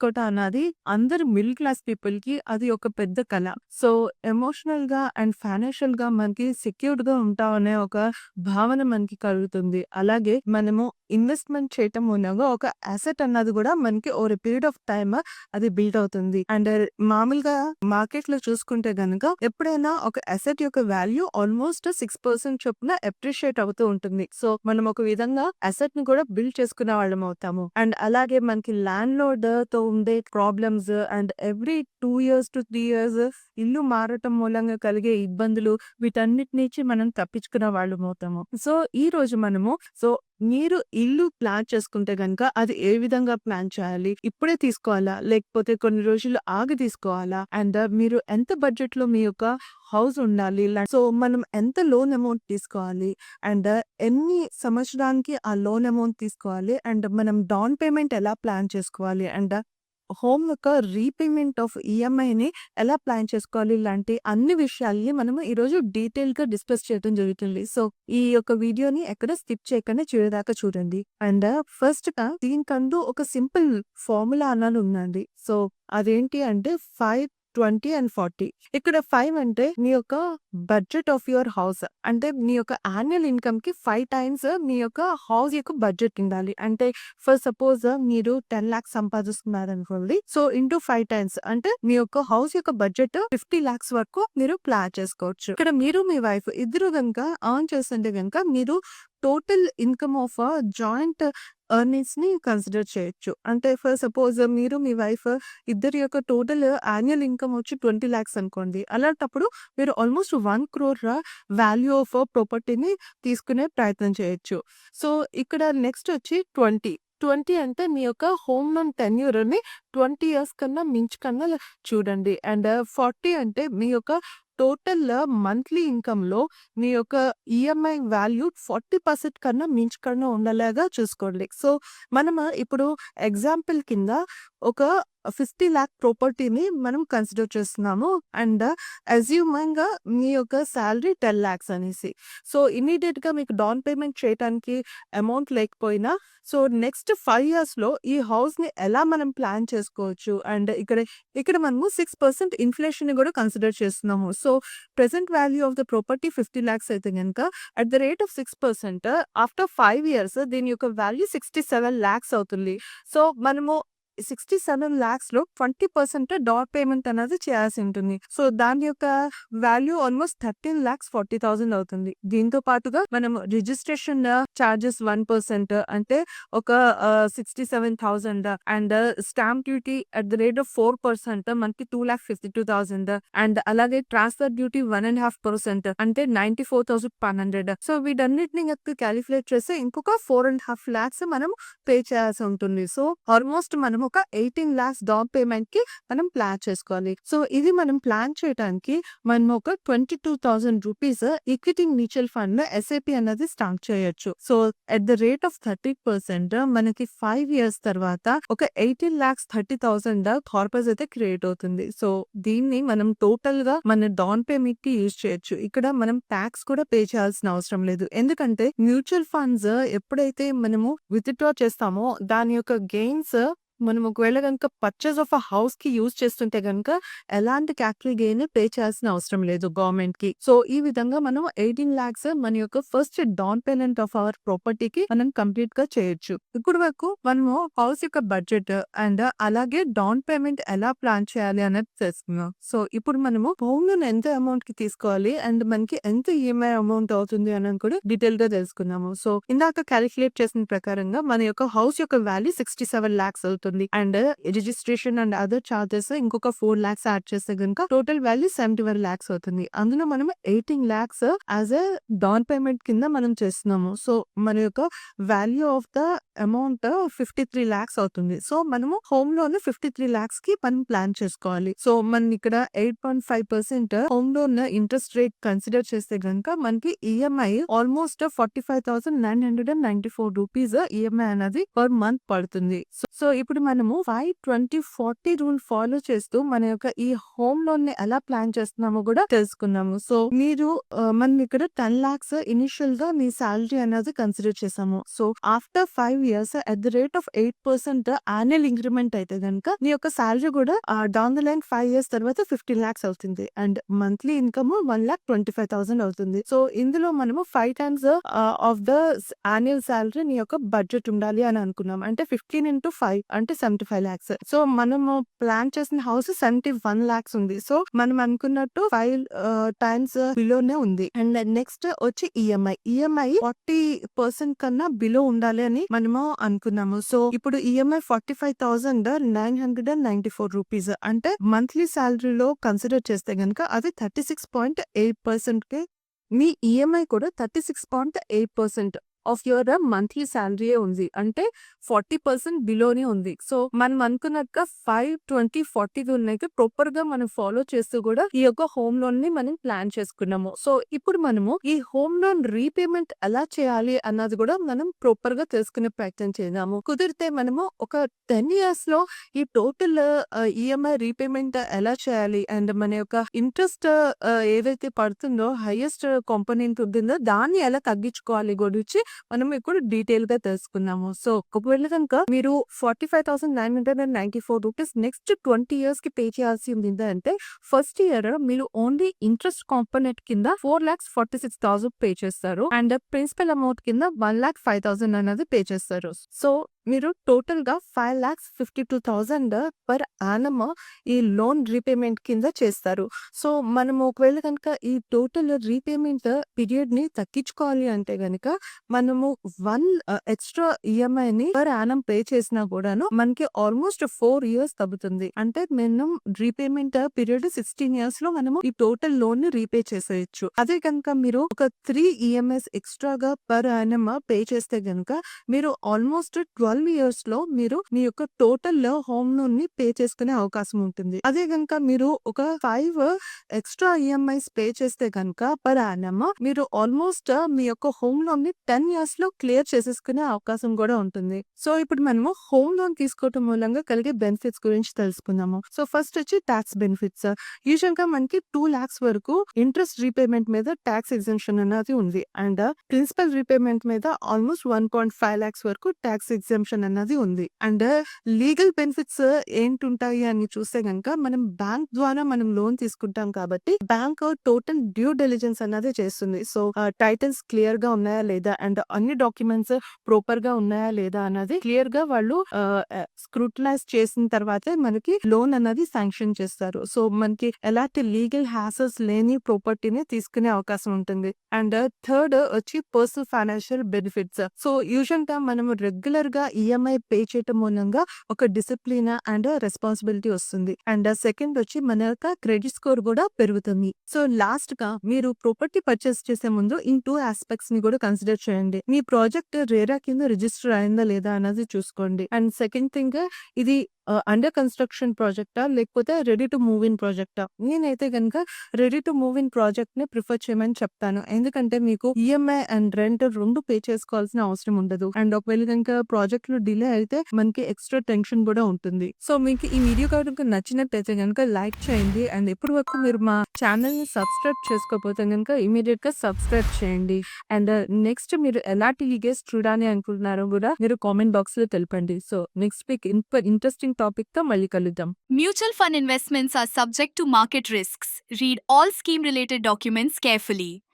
తీసుకోవటం అన్నది అందరు మిడిల్ క్లాస్ పీపుల్కి అది ఒక పెద్ద కళ సో, ఎమోషనల్గా అండ్ ఫైనాన్షియల్గా మనకి సెక్యూర్డ్‌గా ఉంటామనే ఒక భావన మనకి కలుగుతుంది. అలాగే మనము ఇన్వెస్ట్‌మెంట్ చేయటం మూలంగా ఒక అసెట్ అన్నది కూడా మనకి ఓవర్ పీరియడ్ ఆఫ్ టైమ్ అది బిల్డ్ అవుతుంది. అండ్ మామూలుగా మార్కెట్లో చూసుకుంటే గనక ఎప్పుడైనా ఒక అసెట్ యొక్క వాల్యూ ఆల్మోస్ట్ సిక్స్ పర్సెంట్ చొప్పున అప్రిషియేట్ అవుతూ ఉంటుంది. సో, మనం ఒక విధంగా అసెట్ని కూడా బిల్డ్ చేసుకునే వాళ్ళం అవుతాము. అండ్ అలాగే మనకి ల్యాండ్ లోడ్తో ఉండే problems and every two years to three years ఇల్లు మారటం మూలంగా కలిగే ఇబ్బందులు వీటన్నిటి నుంచి మనం తప్పించుకున్న వాళ్ళం అవుతాము. సో, ఈ రోజు మనము సో, మీరు ఇల్లు ప్లాన్ చేసుకుంటే గనక అది ఏ విధంగా ప్లాన్ చేయాలి? ఇప్పుడే తీసుకోవాలా? లేకపోతే కొన్ని రోజులు ఆగి తీసుకోవాలా? అండ్ మీరు ఎంత బడ్జెట్‌లో మీ యొక్క హౌస్ ఉండాలి? సో, మనం ఎంత లోన్ అమౌంట్ తీసుకోవాలి? అండ్ ఎన్ని సంవత్సరానికి ఆ లోన్ అమౌంట్ తీసుకోవాలి? అండ్ మనం డౌన్ పేమెంట్ ఎలా ప్లాన్ చేసుకోవాలి? అండ్ హోమ్ యొక్క రీపేమెంట్ ఆఫ్ ఈఎంఐని ఎలా ప్లాన్ చేసుకోవాలి? ఇలాంటి అన్ని విషయాల్ని మనము ఈరోజు డీటెయిల్‌గా డిస్కస్ చేయడం జరుగుతుంది. సో, ఈ యొక్క వీడియోని ఎక్కడ స్కిప్ చేయకుండా చూడదాకా చూడండి. అండ్ ఫస్ట్‌గా దీనికంటూ ఒక సింపుల్ ఫార్ములా అన్నది ఉందండి. సో, అదేంటి అంటే ఫైవ్ 20 అండ్ 40 ఇక్కడ ఫైవ్ అంటే మీ యొక్క బడ్జెట్ ఆఫ్ యువర్ హౌస్. అంటే మీ యొక్క ఆన్యువల్ ఇన్కమ్కి ఫైవ్ టైమ్స్ మీ యొక్క హౌస్ యొక్క బడ్జెట్ ఉండాలి. అంటే ఫర్ సపోజ్ మీరు టెన్ లాక్స్ సంపాదిస్తున్నారు అనుకోండి సో, ఇంటూ ఫైవ్ టైమ్స్ అంటే మీ యొక్క హౌస్ యొక్క బడ్జెట్ 50,00,000 వరకు మీరు ప్లాన్ చేసుకోవచ్చు. ఇక్కడ మీరు మీ వైఫ్ ఇద్దరు గనుక ఆన్ చేస్తుంటే గనుక మీరు టోటల్ ఇన్‌కమ్ ఆఫ్ జాయింట్ ఎర్నింగ్స్‌ని కన్సిడర్ చేయొచ్చు. అంటే ఫర్ సపోజ్ మీరు మీ వైఫ్ ఇద్దరి యొక్క టోటల్ యాన్యువల్ ఇన్‌కమ్ వచ్చి 20,00,000 అనుకోండి. అలాంటప్పుడు మీరు almost one crore value of ప్రాపర్టీని తీసుకునే ప్రయత్నం చేయొచ్చు. సో, ఇక్కడ నెక్స్ట్ వచ్చి 20. 20 అంటే మీ యొక్క హోమ్ లోన్ టెన్యూర్‌ని 20 ఇయర్స్ కన్నా మించి కన్నా చూడండి. అండ్ 40 అంటే మీ యొక్క టోటల్ మంత్లీ ఇన్‌కమ్‌లో మీ యొక్క ఈఎంఐ వాల్యూ 40% కన్నా మించకుండా ఉండేలాగా చూసుకోండి. సో, మనము ఇప్పుడు ఎగ్జాంపుల్ కింద ఒక ఫిఫ్టీ ల్యాక్ ప్రాపర్టీని మనం కన్సిడర్ చేస్తున్నాము. అండ్ అస్యూమింగ్ మీ యొక్క శాలరీ టెన్ ల్యాక్స్ అనేసి. సో, ఇమ్మీడియేట్‌గా మీకు డౌన్ పేమెంట్ చేయటానికి అమౌంట్ లేకపోయినా సో, నెక్స్ట్ ఫైవ్ ఇయర్స్‌లో ఈ హౌస్‌ని ఎలా మనం ప్లాన్ చేసుకోవచ్చు? అండ్ ఇక్కడ ఇక్కడ మనము సిక్స్ పర్సెంట్ ఇన్ఫ్లేషన్ కూడా కన్సిడర్ చేస్తున్నాము. So, present value of the property 50,00,000 అయితే కనుక at the rate of six percent after five years దీని యొక్క వాల్యూ 67,00,000 అవుతుంది. సో, మనము సిక్స్టీ సెవెన్ లాక్స్లో ట్వంటీ పర్సెంట్ డౌన్ పేమెంట్ అనేది చేయాల్సి ఉంటుంది. సో దాని యొక్క value almost thirteen lakhs forty thousand అవుతుంది. దీంతో పాటుగా మనం రిజిస్ట్రేషన్ చార్జెస్ వన్ పర్సెంట్ అంటే ఒక sixty seven thousand and stamp duty at the rate of four percent మనకి two lakh fifty two thousand and అలాగే transfer duty one and half percent అంటే ninety four thousand one hundred so వీటన్నిటిని calculate చేస్తే ఇంకొక four and half lakhs మనం pay చేయాల్సి ఉంటుంది. So almost మనము ఒక ఎయిటీన్ లాక్స్ డౌన్ పేమెంట్కి మనం ప్లాన్ చేసుకోవాలి. సో, ఇది మనం ప్లాన్ చేయటానికి మనం ఒక 22,000 రూపీస్ ఈక్విటీ మ్యూచువల్ ఫండ్లో ఎస్ఐపి అన్నది స్టార్ట్ చేయొచ్చు. So, at the rate of 30% మనకి ఫైవ్ ఇయర్స్ తర్వాత ఒక 18,30,000 కార్పస్ అయితే క్రియేట్ అవుతుంది. సో, దీన్ని మనం టోటల్గా మన డౌన్ పేమెంట్కి యూజ్ చేయొచ్చు. ఇక్కడ మనం టాక్స్ కూడా పే చేయాల్సిన అవసరం లేదు. ఎందుకంటే మ్యూచువల్ ఫండ్స్ ఎప్పుడైతే మనము విత్‌డ్రా చేస్తామో దాని యొక్క గెయిన్స్ మనం ఒకవేళ కనుక పర్చేస్ ఆఫ్ అ హౌస్కి యూజ్ చేస్తుంటే గనుక ఎలాంటి క్యాపిటల్ గెయిన్ పే చేయాల్సిన అవసరం లేదు గవర్నమెంట్కి సో, ఈ విధంగా మనం ఎయిటీన్ లాక్స్ మన యొక్క first down payment of our ప్రాపర్టీకి మనం కంప్లీట్‌గా చేయొచ్చు. ఇప్పుడు వరకు మనము హౌస్ యొక్క బడ్జెట్ అండ్ అలాగే డౌన్ పేమెంట్ ఎలా ప్లాన్ చేయాలి అనేది తెలుసుకున్నాం. సో, ఇప్పుడు మనము హోమ్ లోన్ ఎంత అమౌంట్కి తీసుకోవాలి అండ్ మనకి ఎంత ఈఎంఐ అమౌంట్ అవుతుంది అని కూడా డీటెయిల్గా తెలుసుకున్నాము. సో, ఇందాక క్యాలిక్యులేట్ చేసిన ప్రకారంగా మన యొక్క హౌస్ యొక్క వాల్యూ 67,00,000 అవుతుంది. And registration and other charges ఇంకొక ఫోర్ లాక్స్ యాడ్ చేస్తే గనుక టోటల్ వాల్యూ 71,00,000 అవుతుంది. అందులో మనం eighteen lakhs as a down payment కింద మనం చేస్తున్నాము. సో, మన యొక్క వాల్యూ ఆఫ్ ద అమౌంట్ 53,00,000 అవుతుంది. సో, మనము హోమ్ లోన్ 53,00,000కి మనం ప్లాన్ చేసుకోవాలి. సో, మనం ఇక్కడ 8.5% home loan interest rate consider చేస్తే గనుక మనకి ఈఎంఐ ఆల్మోస్ట్ 45,994 రూపీస్ ఈఎంఐ అనేది పర్ మంత్ పడుతుంది. సో ఇప్పుడు ఇప్పుడు మనము 5, 20, 40 రూల్ ఫాలో చేస్తూ మన యొక్క ఈ హోమ్ లోన్ని ఎలా ప్లాన్ చేస్తున్నామో కూడా తెలుసుకున్నాము. సో, మీరు మనం ఇక్కడ టెన్ లాక్స్ ఇనిషియల్గా మీ సాలరీ అనేది కన్సిడర్ చేసాము. So, after five years at the rate of eight percent annual increment అయితే గనుక నీ యొక్క సాలరీ కూడా down the line five years తర్వాత 15,00,000 అవుతుంది. అండ్ మంత్లీ ఇన్‌కమ్ 1,25,000 అవుతుంది. సో, ఇందులో మనము five times of the annual salary నీ యొక్క బడ్జెట్ ఉండాలి అని అనుకున్నాం. అంటే 15/5 అంటే అంటే సెవెంటీ ఫైవ్ ల్యాక్స్ సో మనము ప్లాన్ చేసిన హౌస్ సెవెంటీ వన్ లాక్స్ ఉంది. సో మనం అనుకున్నట్టు ఫైవ్ టైమ్స్ బిలోనే ఉంది. అండ్ నెక్స్ట్ వచ్చి ఈఎంఐ. ఈఎంఐ ఫార్టీ పర్సెంట్ కన్నా బిలో ఉండాలి అని మనము అనుకున్నాము. సో ఇప్పుడు EMI forty five thousand nine hundred and ninety four rupees. అంటే మంత్లీ సాలరీలో కన్సిడర్ చేస్తే గనక అది థర్టీ సిక్స్ పాయింట్ ఎయిట్ పర్సెంట్కి మీ ఈఎంఐ కూడా thirty six point eight percent. Of your monthly salary ఉంది. అంటే 40% బిలోనే ఉంది. సో, మనం అనుకున్నట్టుగా 5, 20, 40 రూల్‌నైతే ప్రాపర్‌గా మనం ఫాలో చేస్తూ కూడా ఈ యొక్క హోమ్ లోన్‌ని మనం ప్లాన్ చేసుకున్నాము. సో, ఇప్పుడు మనము ఈ హోమ్ లోన్ రీపేమెంట్ ఎలా చేయాలి అన్నది కూడా మనం ప్రాపర్‌గా తెలుసుకునే ప్రయత్నం చేద్దాము. కుదిరితే మనము ఒక 10 ఇయర్స్‌లో ఈ టోటల్ ఈఎంఐ రీపేమెంట్ ఎలా చేయాలి అండ్ మన యొక్క ఇంట్రెస్ట్ ఏదైతే పడుతుందో హైయెస్ట్ కాంపోనెంట్ ఉంటుందో దాన్ని ఎలా తగ్గించుకోవాలి గురించి మనం ఇప్పుడు డీటెయిల్గా తెలుసుకున్నాము సో ఒకవేళ కనుక మీరు forty five thousand nine hundred and ninety four rupees next twenty ఇయర్స్కి పే చేయాల్సి ఉంది అంటే ఫస్ట్ ఇయర్ మీరు ఓన్లీ ఇంట్రెస్ట్ కాంపోనెంట్ కింద four lakhs forty six thousand pay చేస్తారు. అండ్ ప్రిన్సిపల్ అమౌంట్ కింద వన్ లాక్ ఫైవ్ థౌసండ్ అనేది పే చేస్తారు. సో మీరు టోటల్‌గా 5,52,000 పర్ యానమ్ ఈ లోన్ రీపేమెంట్ కింద చేస్తారు. సో, మనం ఒకవేళ కనుక ఈ టోటల్ రీపేమెంట్ పీరియడ్‌ని తగ్గించుకోవాలి అంటే కనుక మనము వన్ ఎక్స్‌ట్రా ఈఎంఐని పర్ యానం పే చేసినా కూడాను మనకి ఆల్మోస్ట్ ఫోర్ ఇయర్స్ తగ్గుతుంది. అంటే మనం రీపేమెంట్ పీరియడ్ సిక్స్టీన్ ఇయర్స్లో మనము ఈ టోటల్ లోన్‌ని రీపే చేసేయచ్చు అదే కనుక మీరు ఒక త్రీ ఈఎంఐస్ ఎక్స్‌ట్రాగా పర్ యానమ్ పే చేస్తే గనుక మీరు ఆల్మోస్ట్ టూ ఇయర్స్లో మీరు మీ యొక్క టోటల్లో హోమ్ లోన్ని పే చేసుకునే అవకాశం ఉంటుంది. అదే గనక మీరు ఒక ఫైవ్ ఎక్స్‌ట్రా ఈఎంఐస్ పే చేస్తే కనుక పర్ యానమ్ మీరు ఆల్మోస్ట్ మీ యొక్క హోమ్ లోన్ని టెన్ ఇయర్స్లో క్లియర్ చేసేసుకునే అవకాశం కూడా ఉంటుంది. సో, ఇప్పుడు మనము హోమ్ లోన్ తీసుకోవటం మూలంగా కలిగే బెనిఫిట్స్ గురించి తెలుసుకుందాము. సో, ఫస్ట్ వచ్చి టాక్స్ బెనిఫిట్స్. యూజువల్‌గా మనకి టూ లాక్స్ వరకు ఇంట్రెస్ట్ రీపేమెంట్ మీద టాక్స్ ఎగ్జంప్షన్ అనేది ఉంది. అండ్ ప్రిన్సిపల్ రీపేమెంట్ మీద ఆల్మోస్ట్ 1.5 లాక్స్ వరకు టాక్స్ ఎగ్జంప్షన్ అన్నది ఉంది. అండ్ లీగల్ బెనిఫిట్స్ ఏంటుంటాయి అని చూస్తే కనుక మనం బ్యాంక్ ద్వారా మనం లోన్ తీసుకుంటాం కాబట్టి బ్యాంక్ టోటల్ డ్యూ డెలిజెన్స్ అన్నది చేస్తుంది. సో, టైటిల్స్ క్లియర్గా ఉన్నాయా లేదా అండ్ అన్ని డాక్యుమెంట్స్ ప్రాపర్గా ఉన్నాయా లేదా అన్నది క్లియర్గా వాళ్ళు స్క్రూటనైజ్ చేసిన తర్వాతే మనకి లోన్ అన్నది శాంక్షన్ చేస్తారు. సో, మనకి ఎలాంటి లీగల్ హ్యాసెస్ లేని ప్రాపర్టీని తీసుకునే అవకాశం ఉంటుంది. అండ్ థర్డ్ వచ్చి పర్సనల్ ఫైనాన్షియల్ బెనిఫిట్స్. సో, యూషన్గా మనం రెగ్యులర్గా ఈఎంఐ పే చేయటం మూలంగా ఒక డిసిప్లిన్ అండ్ రెస్పాన్సిబిలిటీ వస్తుంది. అండ్ సెకండ్ వచ్చి మన యొక్క క్రెడిట్ స్కోర్ కూడా పెరుగుతుంది. సో, లాస్ట్గా మీరు ప్రాపర్టీ పర్చేస్ చేసే ముందు ఈ 2 యాస్పెక్ట్స్‌ని గూడా కన్సిడర్ చేయండి. మీ ప్రాజెక్ట్ రేరా కింద రిజిస్టర్ అయిందా లేదా అన్నది చూసుకోండి. అండ్ సెకండ్ థింగ్ ఇది అండర్ కన్‌స్ట్రక్షన్ ప్రాజెక్టా? లేకపోతే రెడీ టు మూవ్ ఇన్ ప్రాజెక్టా? నేనైతే కనుక రెడీ టు మూవ్ ఇన్ ప్రాజెక్ట్ని ప్రిఫర్ చేయమని చెప్తాను. ఎందుకంటే మీకు ఈఎంఐ అండ్ రెంట్ రెండు పే చేసుకోవాల్సిన అవసరం ఉండదు. అండ్ ఒకవేళ గనక ప్రాజెక్ట్లో డిలే అయితే మనకి ఎక్స్‌ట్రా టెన్షన్ కూడా ఉంటుంది. సో, మీకు ఈ వీడియో కనుక నచ్చినట్టయితే కనుక లైక్ చేయండి. అండ్ ఇప్పటి వరకు మీరు మా ఛానెల్‌ని సబ్స్క్రైబ్ చేసుకోకపోతే గనక ఇమీడియట్గా సబ్స్క్రైబ్ చేయండి. అండ్ నెక్స్ట్ మీరు ఎలాంటి గెస్ట్ చూడాలి అనుకుంటున్నారో కూడా మీరు కామెంట్ బాక్స్లో తెలపండి. సో, నెక్స్ట్ వీక్ ఇంప ఇంట్రెస్టింగ్ టాపిక్‌తో మళ్ళీ కలుద్దాం. Mutual fund investments are subject to market risks. Read all scheme related documents carefully.